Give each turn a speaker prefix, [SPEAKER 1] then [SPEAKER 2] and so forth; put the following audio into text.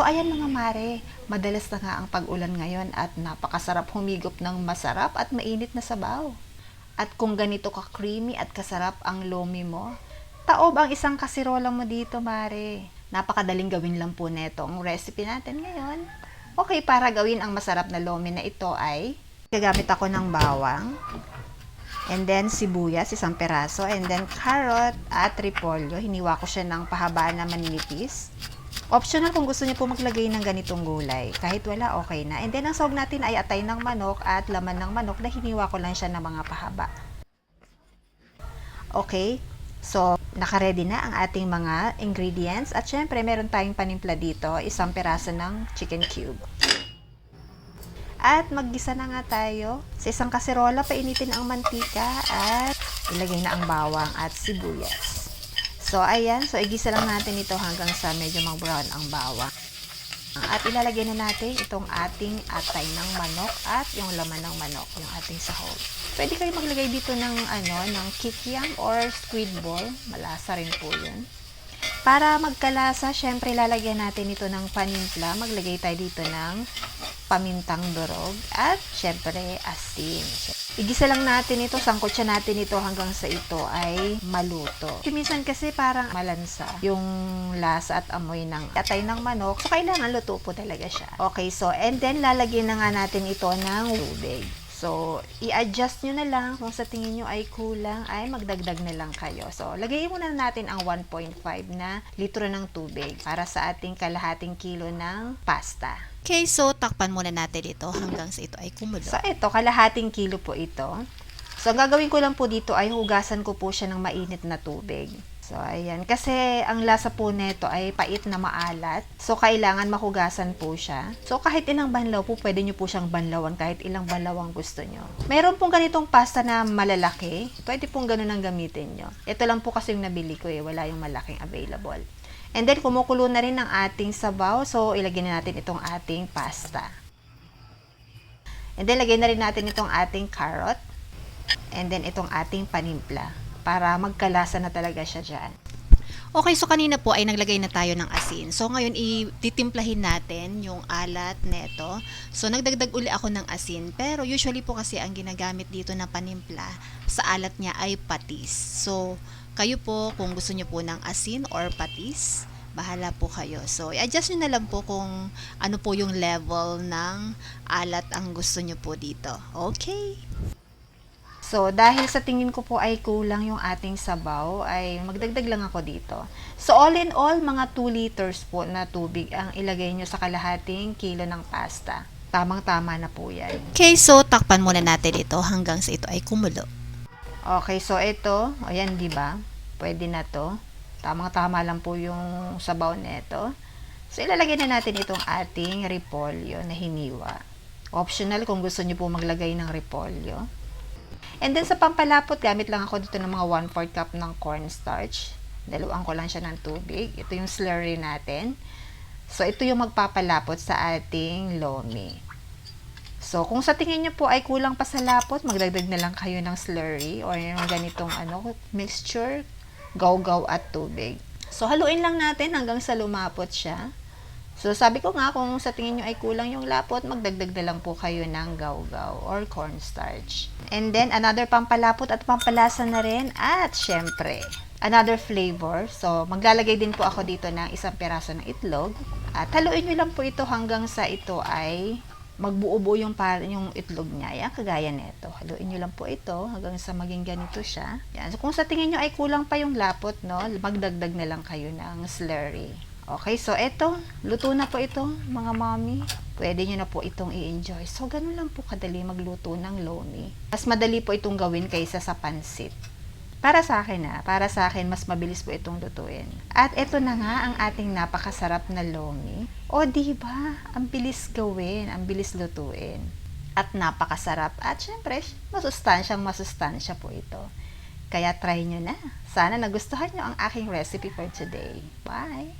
[SPEAKER 1] So ayan mga mare, madalas na nga ang pag-ulan ngayon at napakasarap humigop ng masarap at mainit na sabaw. At kung ganito ka-creamy at kasarap ang lomi mo, taob ang isang kasirola mo dito mare. Napakadaling gawin lang po neto ang recipe natin ngayon. Okay, para gawin ang masarap na lomi na ito ay gagamit ako ng bawang, and then sibuyas, isang peraso, and then carrot at repolyo. Hiniwa ko siya ng pahabaan na maninipis. Optional kung gusto niyo po maglagay ng ganitong gulay. Kahit wala, okay na. And then, ang sahog natin ay atay ng manok at laman ng manok na hiniwa ko lang siya ng mga pahaba. Okay? So, nakaredy na ang ating mga ingredients. At syempre, meron tayong panimpla dito, isang peraso ng chicken cube. At maggisa na nga tayo. Sa isang kaserola, painitin ang mantika at ilagay na ang bawang at sibuyas. So, ayan. So, igisa lang natin ito hanggang sa medyo mag-brown ang bawang. At ilalagay na natin itong ating atay ng manok at yung laman ng manok, yung ating sahog. Pwede kayo maglagay dito ng ano, ng kikiam or squid ball. Malasa rin po yun. Para magkalasa, syempre lalagyan natin ito ng panimpla. Maglagay tayo dito ng pamintang durog at syempre asin. Igisa lang natin ito, sangkot siya natin ito hanggang sa ito ay maluto. Minsan kasi parang malansa yung lasa at amoy ng atay ng manok. So, kailangan luto po talaga siya. Okay, so, and then lalagyan na nga natin ito ng tubig. So, i-adjust nyo na lang kung sa tingin nyo ay kulang, ay magdagdag na lang kayo. So, lagay muna natin ang 1.5 na litro ng tubig para sa ating kalahating kilo ng pasta.
[SPEAKER 2] Okay, so takpan muna natin ito hanggang sa ito ay kumulo.
[SPEAKER 1] So, ito, kalahating kilo po ito. So, ang gagawin ko lang po dito ay hugasan ko po siya ng mainit na tubig. So, ayan. Kasi, ang lasa po nito ay pait na maalat. So, kailangan mahugasan po siya. So, kahit ilang banlaw po, pwede nyo po siyang banlawan kahit ilang banlaw ang gusto nyo. Meron pong ganitong pasta na malalaki. Pwede pong ganun ang gamitin nyo. Ito lang po kasi yung nabili ko eh. Wala yung malaking available. And then, kumukulo na rin ang ating sabaw. So, ilagay na natin itong ating pasta. And then, lagay na rin natin itong ating carrot. And then, itong ating panimpla. Para magkalasa na talaga siya dyan.
[SPEAKER 2] Okay, so kanina po ay naglagay na tayo ng asin. So ngayon ititimplahin natin yung alat neto. So nagdagdag uli ako ng asin, pero usually po kasi ang ginagamit dito na panimpla sa alat niya ay patis. So kayo po kung gusto niyo po ng asin or patis, bahala po kayo. So i-adjust niyo na lang po kung ano po yung level ng alat ang gusto niyo po dito. Okay?
[SPEAKER 1] So, dahil sa tingin ko po ay kulang yung ating sabaw, ay magdagdag lang ako dito. So, all in all, mga 2 liters po na tubig ang ilagay nyo sa kalahating kilo ng pasta. Tamang-tama na po yan.
[SPEAKER 2] Okay, so takpan muna natin ito hanggang sa ito ay kumulo.
[SPEAKER 1] Okay, so ito, ayan, di ba? Pwede na to. Tamang-tama lang po yung sabaw nito. So, ilalagay na natin itong ating repolyo na hiniwa. Optional kung gusto niyo po maglagay ng repolyo. And then, sa pampalapot, gamit lang ako dito ng mga 1-4 cup ng cornstarch. Daluan ko lang siya ng tubig. Ito yung slurry natin. So, ito yung magpapalapot sa ating lomi. So, kung sa tingin nyo po ay kulang pa sa lapot, magdagdag na lang kayo ng slurry or yung ganitong ano, mixture, gaw-gaw at tubig. So, haluin lang natin hanggang sa lumapot siya. So, sabi ko nga, kung sa tingin nyo ay kulang yung lapot, magdagdag na lang po kayo ng gaw-gaw or cornstarch. And then, another pampalapot at pampalasa na rin. At, syempre, another flavor. So, maglalagay din po ako dito ng isang peraso ng itlog. At haluin nyo lang po ito hanggang sa ito ay magbuo-buo yung, yung itlog niya. Yan, kagaya nito. Haluin nyo lang po ito hanggang sa maging ganito siya. Yan. So, kung sa tingin nyo ay kulang pa yung lapot, no, magdagdag na lang kayo ng slurry. Okay, so eto, luto na po ito, mga mommy. Pwede nyo na po itong i-enjoy. So, ganun lang po kadali magluto ng lomi. Mas madali po itong gawin kaysa sa pansit. Para sa akin na, para sa akin, mas mabilis po itong lutuin. At eto na nga ang ating napakasarap na lomi. O, di ba? Ang bilis gawin, ang bilis lutuin. At napakasarap. At syempre, masustansyang masustansya po ito. Kaya try nyo na. Sana nagustuhan nyo ang aking recipe for today. Bye!